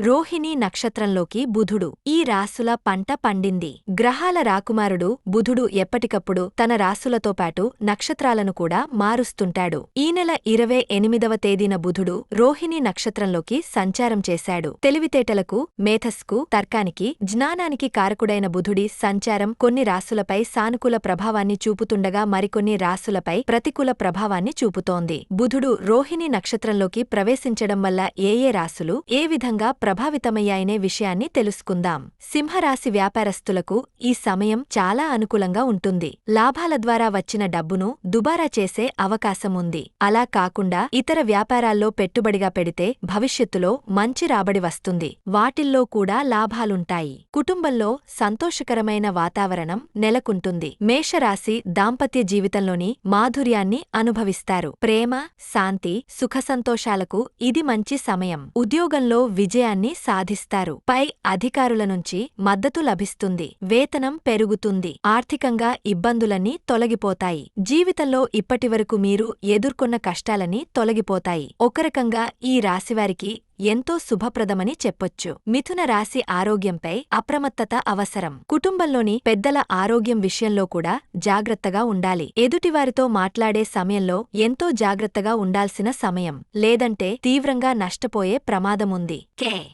రోహిణీ నక్షత్రంలోకి బుధుడు. ఈ రాసుల పంట పండింది. గ్రహాల రాకుమారుడు బుధుడు ఎప్పటికప్పుడు తన రాసులతో పాటు నక్షత్రాలను కూడా మారుస్తుంటాడు. ఈ నెల ఇరవై ఎనిమిదవ తేదీన బుధుడు రోహిణీ నక్షత్రంలోకి సంచారం చేశాడు. తెలివితేటలకు మేధస్కు తర్కానికి జ్ఞానానికి కారకుడైన బుధుడి సంచారం కొన్ని రాసులపై సానుకూల ప్రభావాన్ని చూపుతుండగా మరికొన్ని రాసులపై ప్రతికూల ప్రభావాన్ని చూపుతోంది. బుధుడు రోహిణి నక్షత్రంలోకి ప్రవేశించడం వల్ల ఏ ఏ రాసులు ఏ విధంగా ప్రభావితమయ్యాయనే విషయాన్ని తెలుసుకుందాం. సింహరాశి వ్యాపారస్తులకు ఈ సమయం చాలా అనుకూలంగా ఉంటుంది. లాభాల ద్వారా వచ్చిన డబ్బును దుబారా చేసే అవకాశం ఉంది. అలా కాకుండా ఇతర వ్యాపారాల్లో పెట్టుబడిగా పెడితే భవిష్యత్తులో మంచి రాబడి వస్తుంది. వాటిల్లో కూడా లాభాలుంటాయి. కుటుంబంలో సంతోషకరమైన వాతావరణం నెలకుంటుంది. మేషరాశి దాంపత్య జీవితంలోని మాధుర్యాన్ని అనుభవిస్తారు. ప్రేమ శాంతి సుఖసంతోషాలకు ఇది మంచి సమయం. ఉద్యోగంలో విజయాన్ని సాధిస్తారు. పై అధికారుల నుంచి మద్దతు లభిస్తుంది. వేతనం పెరుగుతుంది. ఆర్థికంగా ఇబ్బందులన్నీ తొలగిపోతాయి. జీవితంలో ఇప్పటివరకు మీరు ఎదుర్కొన్న కష్టాలని తొలగిపోతాయి. ఒకరకంగా ఈ రాశివారికి ఎంతో శుభప్రదమని చెప్పొచ్చు. మిథున రాశి ఆరోగ్యంపై అప్రమత్తత అవసరం. కుటుంబంలోని పెద్దల ఆరోగ్యం విషయంలో కూడా జాగ్రత్తగా ఉండాలి. ఎదుటివారితో మాట్లాడే సమయంలో ఎంతో జాగ్రత్తగా ఉండాల్సిన సమయం. లేదంటే తీవ్రంగా నష్టపోయే ప్రమాదముంది. కే.